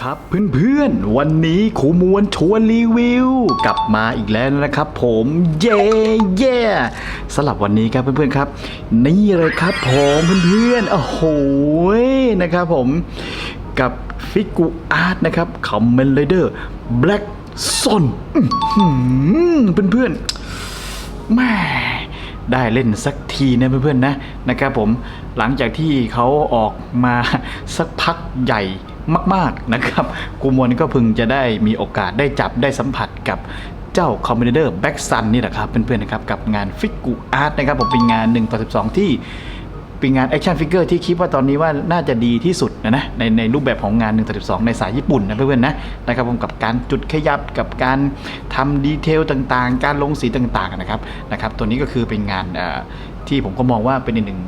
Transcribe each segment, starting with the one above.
ครับเพื่อนๆ วันนี้ครูมวลชวนรีวิว กลับมาอีกแล้วนะครับผมเย่เย่สำหรับวันนี้ครับเพื่อนๆครับ นี่เลยครับผมเพื่อนๆโอ้โหนะครับผมกับฟิกูอาร์ตนะครับคอมเมนเลเดอร์แบล็กซอนเพื่อนๆแม่ได้เล่นสักทีนะเพื่อนๆนะนะครับผมหลังจากที่เขาออกมาสักพักใหญ่ มาก ๆนะครับกูมวลก็พึงจะได้มีโอกาสได้จับได้สัมผัสกับเจ้าคอมบิเนเดอร์แบ็กซันนี่แหละครับเพื่อนๆนะครับกับงานฟิกกูอาร์ตนะครับผมเป็นงาน1ต่อ12 ที่เป็นงานแอคชั่นฟิกเกอร์ที่คิดว่าตอนนี้ว่าน่าจะดีที่สุดนะนะในในรูปแบบของงาน1ต่อ12 ในสายญี่ปุ่นนะเพื่อนๆนะนะครับผมกับการจุดขยับกับการทำดีเทลต่างๆ การลงสีต่างๆนะครับนะครับตัวนี้ก็คือเป็นงานที่ผมก็มองว่าเป็นอีกหนึ่ง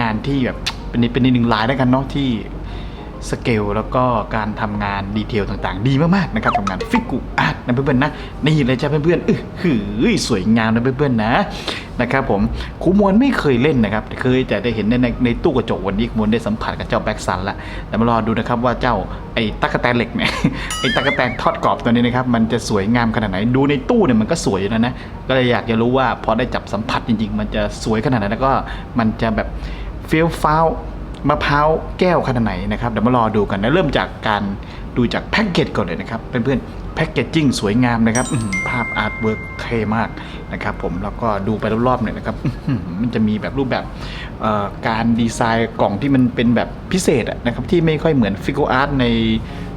งานที่แบบเป็นเป็นอีกหนึ่งลายแล้วกันเนาะที่ สเกลแล้วก็การทำงานดีเทลต่างๆ ดีมากๆนะครับทำงานฟิกกูอาร์ตนะเพื่อนๆนะนี่เลยจ้าเพื่อนๆเออหือสวยงามนะเพื่อนๆนะนะครับผมครูมวลไม่เคยเล่นนะครับเคยแต่ได้เห็นในในในตู้กระจกวันนี้ครูมวลได้สัมผัสกับเจ้าแบ็กซันล้วแต่มารอดูนะครับว่าเจ้าไอ้ตั๊กแตนเหล็กเนี่ยไอ้ตั๊กแตนทอดกรอบตัวนี้นะครับมันจะสวยงามขนาดไหนดูในตู้เนี่ยมันก็สวยอยู่นะนะก็เลยอยากจะรู้ว่าพอได้จับสัมผัสจริงๆ มันจะสวยขนาดไหนแล้วก็มันจะแบบเฟี้ยวฟ้าว มะพร้าวแก้วขนาดไหนนะครับเดี๋ยวมารอดูกันนะเริ่มจากการดูจากแพ็กเกจก่อนเลยนะครับเพื่อนๆแพ็กเกจจิ้งสวยงามนะครับภาพอาร์ตเวิร์กเท่มากนะครับผมแล้วก็ดูไปรอบๆเนี่ยนะครับมันจะมีแบบรูปแบบการดีไซน์กล่องที่มันเป็นแบบพิเศษนะครับที่ไม่ค่อยเหมือนฟิก u อาร์ตใน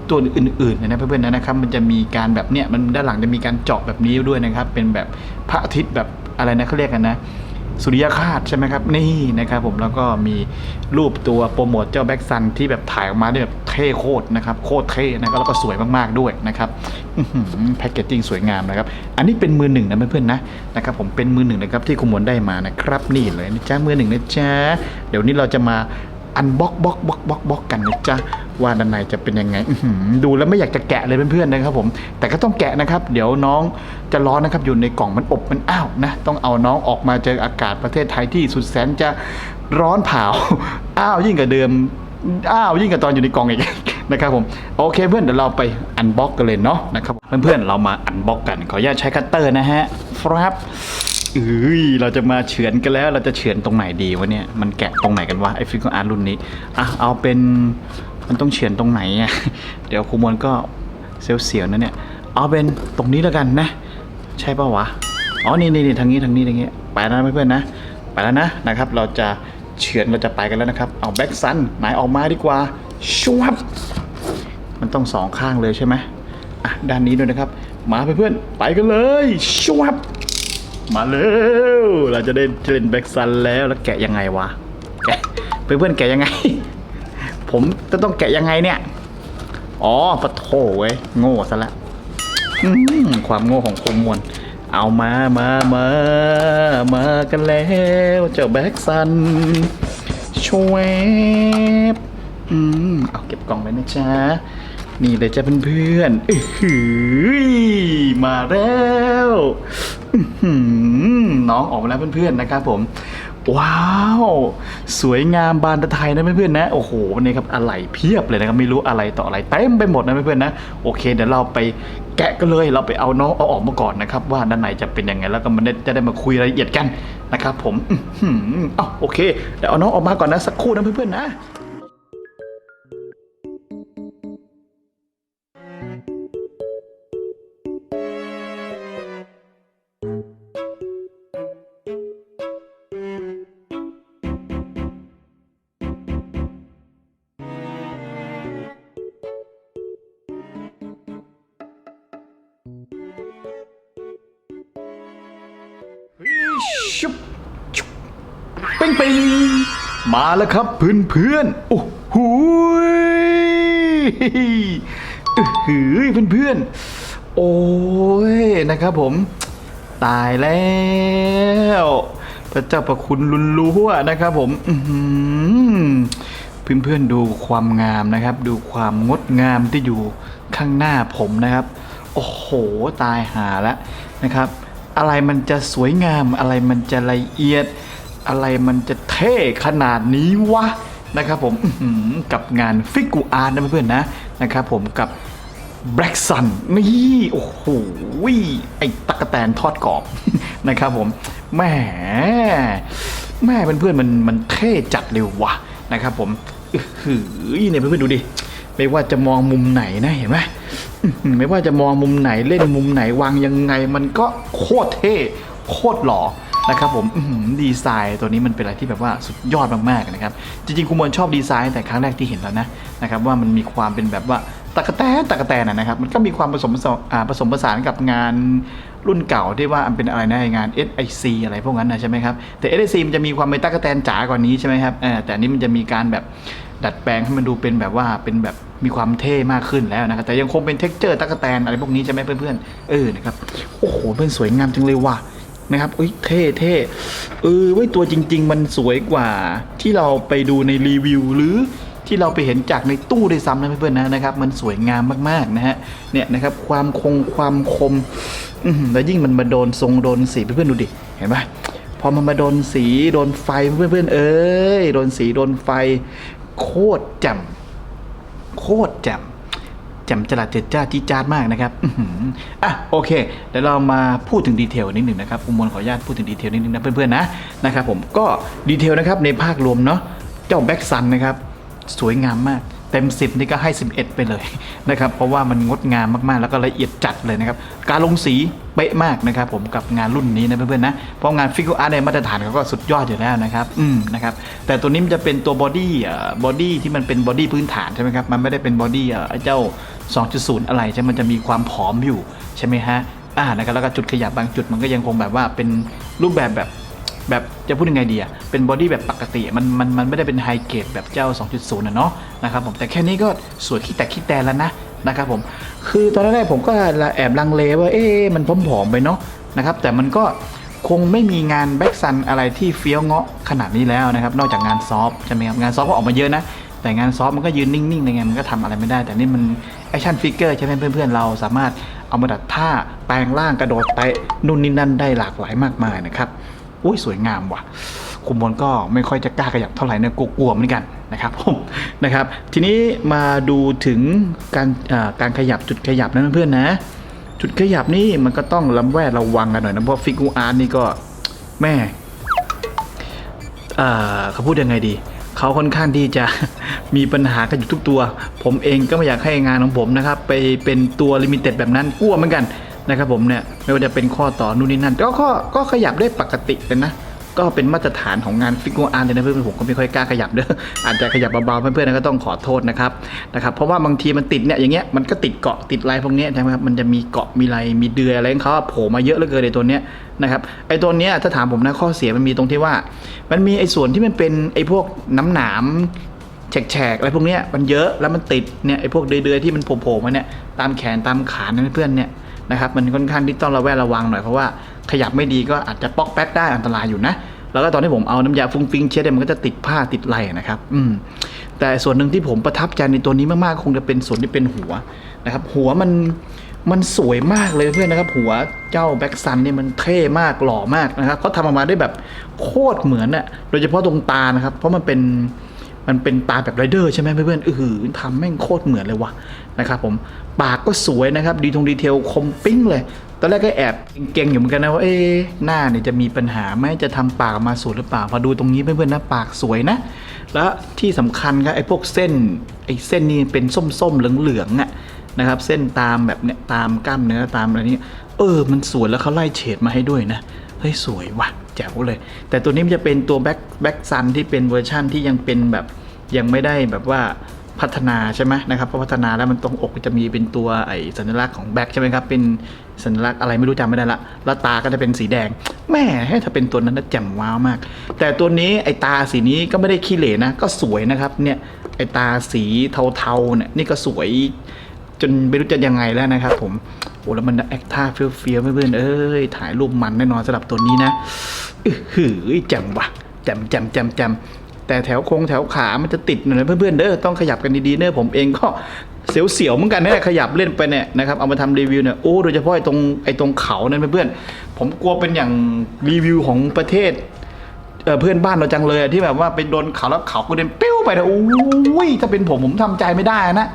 ตัวอื่นๆนะเพื่อนๆนะครับ มันจะมีการแบบเนี้ยมันด้านหลังจะมีการเจาะแบบนี้ด้วยนะครับ เป็นแบบพระอาทิตย์แบบอะไรนะเขาเรียกกันนะ สุริยคาตใช่ไหมครับ นี่นะครับผมแล้วก็มีรูปตัวโปรโมทเจ้าแบ็กซันที่แบบถ่ายออกมาได้แบบเท่โคตรนะครับ โคตรเท่นะแล้วก็สวยมากๆด้วยนะครับแพคเกจจิ้งสวยงามนะครับ อันนี้เป็นมือหนึ่งนะเพื่อนๆนะนะครับผมเป็นมือหนึ่งนะครับที่คุณมวลได้มานะครับนี่เลยนะจ๊ะมือหนึ่งนะจ๊ะเดี๋ยวนี้เราจะมา อันบล็อกบล็อกบล็อกบ็อกบ็อกกันนะจ๊ะว่าด้านในจะเป็นยังไงอื้อหือดูแล้วไม่อยากจะแกะเลยเพื่อนๆนะครับผมแต่ก็ต้องแกะนะครับ เดี๋ยวน้องจะร้อนนะครับอยู่ในกล่องมันอบมันอ้าวนะต้องเอาน้องออกมาเจออากาศประเทศไทยที่สุดแสนจะร้อนเผา อ้าวยิ่งกว่าเดิมอ้าวยิ่งกว่าตอนอยู่ในกล่องอีก นะครับผมโอเคเพื่อนเดี๋ยวเราไปอันบล็อกกันเลยเนาะนะครับเพื่อนๆเรามาอันบล็อกกันขออนุญาตใช้คัตเตอร์นะฮะครับ เอ้ยเราจะมาเฉือนกันแล้ว เราจะเฉือนตรงไหนดีวะเนี่ย มันแกะตรงไหนกันวะไอฟิกอาร์รุ่นนี้ อะ เอาเป็น มันต้องเฉือนตรงไหนอะ เดี๋ยวครูมวลก็เสียวนะเนี่ย เอาเป็นตรงนี้แล้วกันนะ ใช่ป่าวะ อ๋อนี่นี่นี่ทางนี้ทางนี้ทางนี้ ไปแล้วนะเพื่อนๆนะ ไปแล้วนะนะครับ เราจะเฉือนเราจะไปกันแล้วนะครับ เอาแบ็กซันไหนออกมาดีกว่า ชวบมันต้องสองข้างเลยใช่ไหมอะ ด้านนี้ด้วยนะครับ มาเพื่อนๆ ไปกันเลย ชวบ มาเร็วเราจะได้เล่นแบ็กซันแล้วแล้วแกะยังไงวะแกะเพื่อนๆแกะยังไง ผมจะต้องแกะยังไงเนี่ย อ๋อปะโถเว้ยโง่ซะละอืมความโง่ของคมมวลเอามามามามากันแล้วเจ้าแบ็กซันชวบอืมเอาเก็บกล่องไว้นะจ๊ะนี่เลยจ้ะเพื่อนๆอื้อหือมาแล้วอื้อหือน้องออกมาแล้วเพื่อนๆนะครับผม ว้าว สวยงามบานตะไทยนะเพื่อนๆนะ โอ้โหวันนี้ครับอะไรเพียบเลยนะครับไม่รู้อะไรต่ออะไรเต็มไปหมดนะเพื่อนๆนะ โอเคเดี๋ยวเราไปแกะกันเลยเราไปเอาน้องเอาออกมาก่อนนะครับ ว่าด้านในจะเป็นยังไงแล้วก็มันได้จะได้มาคุยรายละเอียดกันนะครับผมอื้อหือเอ้าโอเคเดี๋ยวเอาน้องออกมาก่อนนะสักครู่นะเพื่อนๆนะ มาแล้วครับเพื่อนเพื่อนโอ้โหยอื้อหือเพื่อนเพื่อนโอ้ยนะครับผม ตายแล้วพระเจ้าประคุณลุนลัวนะครับผมอื้อหือเพื่อนดูความงามนะครับ ดูความงดงามที่อยู่ข้างหน้าผมนะครับ โอ้โหตายหาแล้วนะครับ อะไรมันจะสวยงามอะไรมันจะละเอียด อะไรมันจะเท่ขนาดนี้วะนะครับผมกับงานฟิกูอาร์นะเพื่อนๆนะนะครับผมกับ Black Sun นี่โอ้โหไอ้ตะกแตนทอดกรอบนะครับผมแหมแม่เพื่อนๆมันมันเท่จัดเลยวะนะครับผมอื้อหือเนี่ยเพื่อนๆดูดิไม่ว่าจะมองมุมไหนนะเห็นไหมไม่ว่าจะมองมุมไหนเล่นมุมไหนวางยังไง มันก็โคตรเท่โคตรหล่อ นะครับผมดีไซน์ตัวนี้มันเป็นอะไรที่แบบว่าสุดยอดมากๆนะครับ จริงๆคุณมวลชอบดีไซน์แต่ครั้งแรกที่เห็นแล้วนะนะครับว่ามันมีความเป็นแบบว่าตะกะแตนตะกะแตนนะครับมันก็มีความผสมผสมผสมผสานกับงานรุ่นเก่าที่ว่ามันเป็นอะไรนะงาน SIC อะไรพวกนั้นนะใช่ไหมครับแต่ SIC มันจะมีความเป็นตะกะแตนจ๋ากว่านี้ใช่ไหมครับแต่อันนี้มันจะมีการแบบดัดแปลงให้มันดูเป็นแบบว่าเป็นแบบมีความเท่มากขึ้นแล้วนะครับแต่ยังคงเป็นเท็กเจอร์ตะกแตนอะไรพวกนี้ใช่ไหมเพื่อนๆเออนะครับโอ้โหเป็นสวยงามจังเลยว่ะ นะครับเอ้ยเท่เท่เออไว้ตัวจริง ๆ มันสวยกว่า ที่เราไปดูในรีวิวหรือที่เราไปเห็นจากในตู้ด้วยซ้ำนะเพื่อนๆนะนะครับมันสวยงามมากๆนะฮะเนี่ยนะครับความคงความคมแล้วยิ่งมันมาโดนทรงโดนสีเพื่อนๆดูดิเห็นปะพอมันมาโดนสีโดนไฟเพื่อนๆเอ้ยโดนสีโดนไฟ โคตรแจ่มโคตรแจ่ม แจ่มจรัดเจิดจ้าจีดจาดมากนะครับอื้อหืออะโอเคเดี๋ยวเรามาพูดถึงดีเทลนิดหนึ่งนะครับอุมวลขออนุญาตพูดถึงดีเทลนิดหนึ่งนะเพื่อนๆนะนะครับผมก็ดีเทลนะครับในภาครวมเนาะเจ้าแบ็กซันนะครับสวยงามมาก เต็ม 10 นี่ก็ให้ 11 ไปเลยนะครับ เพราะว่ามันงดงามมากๆ แล้วก็ละเอียดจัดเลยนะครับ การลงสีเป๊ะมากนะครับผมกับงานรุ่นนี้นะเพื่อนๆนะ เพราะงานฟิกอาร์ในมาตรฐานเขาก็สุดยอดอยู่แล้วนะครับ อืมนะครับ แต่ตัวนี้มันจะเป็นตัวบอดี้บอดี้ที่มันเป็นบอดี้พื้นฐานใช่ไหมครับ มันไม่ได้เป็นบอดี้เอ่อเจ้า 2.0 อะไรใช่ มันจะมีความผอมอยู่ใช่ไหมฮะ อ่า นะครับ แล้วก็จุดขยับบางจุดมันก็ยังคงแบบว่าเป็นรูปแบบแบบ แบบจะพูดยังไงดีอะเป็นบอดี้แบบปกติมันมันมันไม่ได้เป็นไฮเกรดแบบเจ้า 2.0นะเนาะนะครับผมแต่แค่นี้ก็สวยขี้แต่ขี้แต่แล้วนะนะครับผมคือตอนแรกผมก็แอบลังเลว่าเอ๊ะมันผอมๆไปเนาะนะครับแต่มันก็คงไม่มีงานแบ็กซันอะไรที่เฟี้ยวเงาะขนาดนี้แล้วนะครับนอกจากงานซอฟต์ใช่ไหมครับงานซอฟก็ออกมาเยอะนะแต่งานซอฟมันก็ยืนนิ่งๆในไงมันก็ทำอะไรไม่ได้ แต่นี่มันแอคชั่นฟิกเกอร์ใช่ไหมเพื่อนๆเราสามารถเอามาดัดท่าแปลงร่างกระโดดไปนู่นนี่นั่นได้หลากหลายมากมายนะครับ อุ้ยสวยงามว่ะคุณมนก็ไม่ค่อยจะกล้าขยับเท่าไหร่นะกลัวเหมือนกันนะครับผมนะครับทีนี้มาดูถึงการการขยับจุดขยับนะเพื่อนๆนะ จุดขยับนี่มันก็ต้องระแวดระวังกันหน่อยนะเพราะฟิกูอาร์นี่ก็แม่เขาพูดยังไงดี เขาค่อนข้างที่จะมีปัญหากันอยู่ทุกตัว ผมเองก็ไม่อยากให้งานของผมนะครับ ไปเป็นตัวลิมิเต็ดแบบนั้นกลัวเหมือนกัน นะครับผมเนี่ยไม่ว่าจะเป็นข้อต่อนู่นนี่นั่นก็ก็ก็ขยับได้ปกติเลยนะก็เป็นมาตรฐานของงานฟิก u อาร์เลยนะเพื่อนผมก็ไม่ค่อยกล้าขยับเด้ออาจจะขยับเบาๆเพื่อนๆนะก็ต้องขอโทษนะครับนะครับเพราะว่าบางทีมันติดเนี่ยอย่างเงี้ยมันก็ติดเกาะติดลายพวกเนี้ยใช่ไหมครับมันจะมีเกาะมีลายมีเดือยอะไรของเขาโผล่มาเยอะเหลือเกินในตัวเนี้ยนะครับไอ้ตัวเนี้ยถ้าถามผมนะข้อเสียมันมีตรงที่ว่า มันมีไอ้ส่วนที่มันเป็นไอ้พวกน้ำหนามแฉกๆอะไรพวกเนี้ยมันเยอะแล้วมันติดเนี่ยไอ้พวกเดือยๆที่มันโผล่ๆมาเนี่ยตามแขนตามขาเพื่อนเนี่ย นะครับมันค่อนข้างที่ต้องระแวดระวังหน่อยเพราะว่าขยับไม่ดีก็อาจจะปอกแป๊กได้อันตรายอยู่นะแล้วก็ตอนที่ผมเอาน้ำยาฟุ้งฟิ้งเช็ดเนี่ยมันก็จะติดผ้าติดไหลนะครับ อืม แต่ส่วนหนึ่งที่ผมประทับใจในตัวนี้มากๆคงจะเป็นส่วนที่เป็นหัวนะครับ หัวมันมันสวยมากเลยเพื่อนนะครับ หัวเจ้าแบ็กซันเนี่ยมันเท่มากหล่อมากนะครับเขาทำออกมาได้แบบโคตรเหมือนอะโดยเฉพาะตรงตานะครับ เพราะมันเป็น มันเป็นตาแบบไรเดอร์ใช่ไหมเพื่อนๆเออทำแม่งโคตรเหมือนเลยวะนะครับผมปากก็สวยนะครับ ดีทงดีเทลคมปิ้งเลยตอนแรกก็แอบเก่งๆอยู่เหมือนกันนะว่าเอ๊หน้าเนี่ยจะมีปัญหาไหมจะทำปากมาสวยหรือเปล่าพอดูตรงนี้เพื่อนๆนะปากสวยนะ แล้วที่สำคัญครับไอ้พวกเส้นไอ้เส้นนี่เป็นส้มๆเหลืองๆอะนะครับเส้นตามแบบเนี้ยตามกล้ามเนื้อตามอะไรนี้เออมันสวยแล้วเขาไล่เฉดมาให้ด้วยนะเฮ้ยสวยว่ะ แจ๋วเลย แต่ตัวนี้มันจะเป็นตัวแบ็คแบ็คซันที่เป็นเวอร์ชั่นที่ยังเป็นแบบยังไม่ได้แบบว่าพัฒนาใช่ไหมนะครับเพราะพัฒนาแล้วมันตรงอกจะมีเป็นตัวไอสัญลักษณ์ของแบ็คใช่ไหมครับ เป็นสัญลักษณ์อะไรไม่รู้จำไม่ได้ละ แล้วตาก็จะเป็นสีแดง แม่ให้ถ้าเป็นตัวนั้นน่าแจ่มว้าวมาก แต่ตัวนี้ไอตาสีนี้ก็ไม่ได้ขี้เหร่นะ ก็สวยนะครับ เนี่ยไอตาสีเทาๆเนี่ยนี่ก็สวย จนไม่รู้จะยังไงแล้วนะครับผมโอ้แล้วมันแอคท่าเฟี้ยวๆเพื่อนๆเอ้ยถ่ายรูปมันแน่นอนสำหรับตัวนี้นะอื้อหือแจ่มว่ะแจ่มแจ่มแจ่มแจ่มแต่แถวโครงแถวขามันจะติดหน่อยนะเพื่อนๆเด้อต้องขยับกันดีๆเนอะผมเองก็เสียวๆเหมือนกันนะขยับเล่นไปเนี่ยนะครับเอามาทำรีวิวเนี่ยโอ้โดยเฉพาะไอ้ตรงไอ้ตรงเขานั่นเพื่อนๆผมกลัวเป็นอย่างรีวิวของประเทศเพื่อนบ้านเราจังเลยที่แบบว่าไปโดนเขาแล้วเขากระเด็นปิ้วไปนะโอ้ยถ้าเป็นผมผมทำใจไม่ได้นะ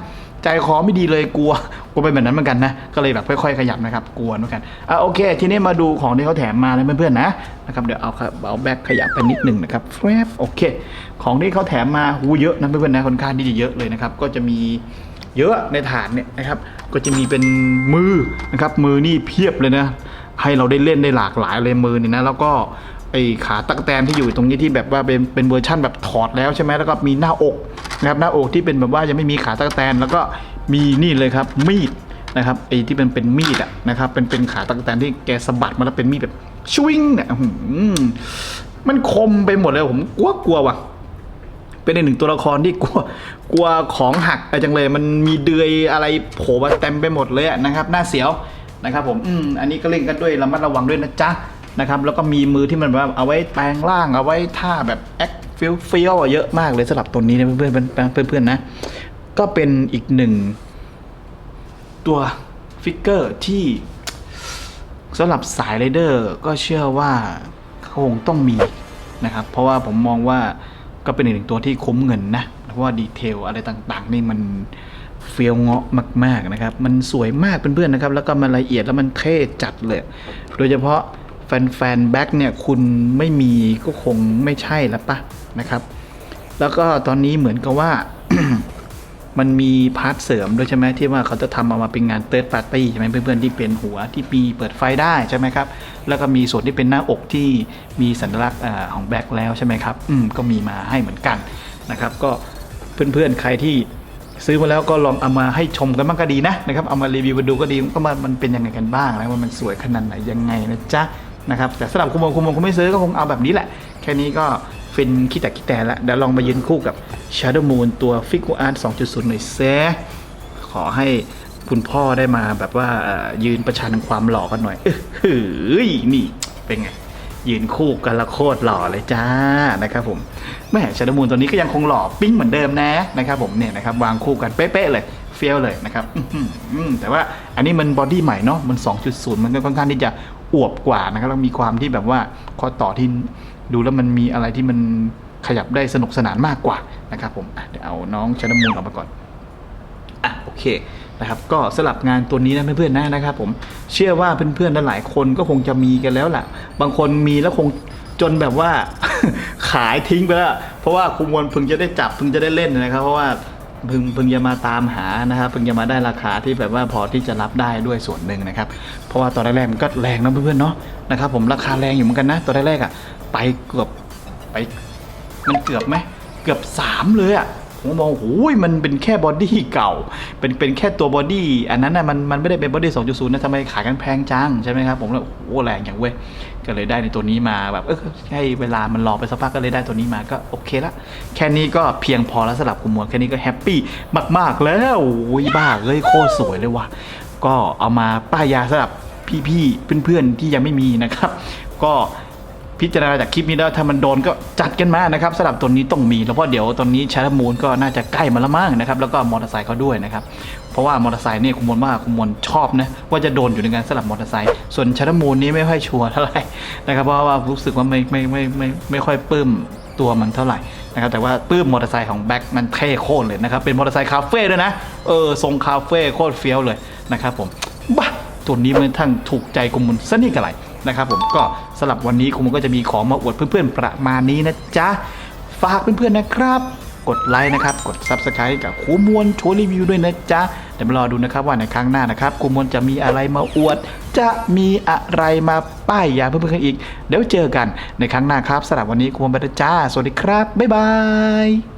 ใจคอไม่ดีเลยกลัวกลัวเป็นแบบนั้นเหมือนกันนะก็เลยแบบค่อยๆขยับนะครับกลัวเหมือนกันอะโอเค ทีนี้มาดูของที่เขาแถมมาเลยเพื่อนๆนะนะครับเดี๋ยวเอาเอาแบ็คขยับไปนิดหนึ่งนะครับแฟบโอเค ของที่เขาแถมมาหูเยอะนะเพื่อนๆนะค่อนข้างที่จะเยอะเลยนะครับ ก็จะมีเยอะในฐานเนี่ยนะครับก็จะมีเป็นมือนะครับมือนี่เพียบเลยนะให้เราได้เล่นได้หลากหลายเลยมือนี่นะแล้วก็ ไอขาตักแตนที่อยู่ตรงนี้ที่แบบว่าเป็นเป็นเวอร์ชั่นแบบถอดแล้วใช่ไหมแล้วก็มีหน้าอกนะครับหน้าอกที่เป็นแบบว่ายังไม่มีขาตักแตนแล้วก็มีนี่เลยครับมีดนะครับไอที่เป็นเป็นมีดอะนะครับเป็นเป็นขาตักแตนที่แกสะบัดมาแล้วเป็นมีดแบบชวิงเนี่ยมันคมไปหมดเลยผมกลัวกลัวว่ะเป็นอีกหนึ่งตัวละครที่กลัวกลัวของหักไปจังเลย มันมีเดือยอะไรโผล่มาเต็มไปหมดเลยนะครับหน้าเสียวนะครับ ผมอืมอันนี้ก็เล่นกันด้วยระมัดระวังด้วยนะจ๊ะ นะครับแล้วก็มีมือที่มันแบบเอาไว้แปลงร่างเอาไว้ท่าแบบแอคฟิลฟิลเยอะมากเลยสำหรับตัวนี้นะเพื่อนๆเพื่อนๆเพื่อนนะก็เป็นอีกหนึ่งตัวฟิกเกอร์ที่สำหรับสายไรเดอร์ก็เชื่อว่าคงต้องมีนะครับ เพราะว่าผมมองว่าก็เป็นอีกหนึ่งตัวที่คุ้มเงินนะ เพราะว่าดีเทลอะไรต่างๆ นี่มันเฟี้ยวเงาะมาก ๆนะครับ มันสวยมากเพื่อนๆนะครับ แล้วก็มันละเอียดแล้วมันเท่จัดเลย โดยเฉพาะ แฟนๆแบ็คเนี่ยคุณไม่มีก็คงไม่ใช่แล้วปะนะครับ แล้วก็ตอนนี้เหมือนกับว่า มันมีพาร์ทเสริมด้วยใช่ไหมที่ว่าเขาจะทำออกมาเป็นงานเติร์ดปาร์ตี้ใช่ไหมเพื่อนๆที่เป็นหัวที่มีเปิดไฟได้ใช่ไหมครับ แล้วก็มีส่วนที่เป็นหน้าอกที่มีสัญลักษณ์ของแบ็คแล้วใช่ไหมครับอืมก็มีมาให้เหมือนกันนะครับ ก็เพื่อนๆใครที่ซื้อมาแล้วก็ลองเอามาให้ชมกันบ้างก็ดีนะนะครับ เอามารีวิวกันดูก็ดีก็มันมันเป็นยังไงกันบ้างนะว่ามันสวยขนาดไหนยังไงนะจ๊ะ นะครับแต่สำหรับคุณมงคุณมงคุณไม่ซื้อก็คงเอาแบบนี้แหละ แค่นี้ก็ฟินขี้แต่ขี้แต่ละเดี๋ยวลองมายืนคู่กับ Shadow Moon ตัวฟิกูอาร์ต2.0 หน่อยแซะขอให้คุณพ่อได้มาแบบว่ายืนประชันความหล่อกันหน่อยเฮ้ยนี่เป็นไง ยืนคู่กันละโคตรหล่อเลยจ้านะครับผมแม่ชาดมูนตัวนี้ก็ยังคงหล่อปิ้งเหมือนเดิมนะนะครับผมเนี่ยนะครับวางคู่กันเป๊ะๆเลยเฟี้ยวเลยนะครับแต่ว่าอันนี้มันบอดี้ใหม่เนาะมัน 2.0 มันก็ค่อนข้างที่จะ อวบกว่านะครับแล้วมีความที่แบบว่าข้อต่อที่ดูแล้วมันมีอะไรที่มันขยับได้สนุกสนานมากกว่านะครับผมเดี๋ยวเอาน้องชาดมูนออกมาก่อนอะโอเคนะครับก็สลับงานตัวนี้นะเพื่อนๆนะนะครับผมเชื่อว่าเพื่อนๆหลายคนก็คงจะมีกันแล้วแหละบางคนมีแล้วคงจนแบบว่าขายทิ้งไปแล้ว เพราะว่าคุมวลเพิ่งจะได้จับเพิ่งจะได้เล่นนะครับ เพราะว่า พิ่งเพิ่งจะมาตามหานะครับเพิ่งจะมาได้ราคาที่แบบว่าพอที่จะรับได้ด้วยส่วนหนึ่งนะครับ เพราะว่าตอนแรกๆมันก็แรงนะเพื่อนๆเนาะนะครับผมราคาแรงอยู่เหมือนกันนะตอนแรกๆอะไปเกือบไปมันเกือบไหมเกือบสามเลยอะ่ะ ผมมองโอ้ยมันเป็นแค่บอดี้เก่า เป็นเป็นแค่ตัวบอดี้อันนั้นน่ะมันมันไม่ได้เป็นบอดี้สองจุดศูนย์นะทำไมขายกันแพงจังใช่ไหมครับผมเลยโอ้โหแรงอย่างเว้ยก็เลยได้ในตัวนี้มาแบบเออให้เวลามันรอไปสักพักก็เลยได้ตัวนี้มาก็โอเคละแค่นี้ก็เพียงพอแล้วสำหรับคุณมวลแค่นี้ก็แฮปปี้มาก ๆ แล้วโอ้ยบ้าเลยโคตรสวยเลยว่ะก็เอามาป้ายยาสำหรับพี่ๆเพื่อนๆที่ยังไม่มีนะครับ ก็ พิจารณาจากคลิปนี้แล้วถ้ามันโดนก็จัดกันมานะครับสำหรับตัวนี้ต้องมีแล้วเพราะเดี๋ยวตอนนี้ชาร์มูลก็น่าจะใกล้มาแล้วมั้งนะครับแล้วก็มอเตอร์ไซค์เขาด้วยนะครับเพราะว่ามอเตอร์ไซค์เนี่ยคุณมวลว่าคุณมวลชอบนะว่าจะโดนอยู่ในการสลับมอเตอร์ไซค์ส่วนชาร์มูลนี้ไม่ค่อยชัวร์เท่าไหร่นะครับเพราะว่ารู้สึกว่าไม่ไม่ไม่ไม่ไม่ค่อยปลื้มตัวมันเท่าไหร่นะครับแต่ว่าปลื้มมอเตอร์ไซค์ของแบ็คมันเท่โคตรเลยนะครับเป็นมอเตอร์ไซค์คาเฟ่ด้วยนะเออทรงคาเฟ่โคตรเฟี้ยวเลยนะครับผมบ้าตัวนี้มันทั้งถูกใจกุมุนซะนี่กันไรนะครับผมก็ สำหรับวันนี้กุมุนก็จะมีของมาอวดเพื่อนๆประมาณนี้นะจ๊ะ ฝากเพื่อนๆนะครับ กดไลค์นะครับ กด Subscribe กับครูมวลโชว์รีวิวด้วยนะจ๊ะ เดี๋ยวมารอดูนะครับว่าในครั้งหน้านะครับครูมวลจะมีอะไรมาอวด จะมีอะไรมาป้ายยาเพื่อนๆกันอีก เดี๋ยวเจอกันในครั้งหน้าครับสำหรับวันนี้ครูมวลไปแล้วจ้า สวัสดีครับ บ๊ายบาย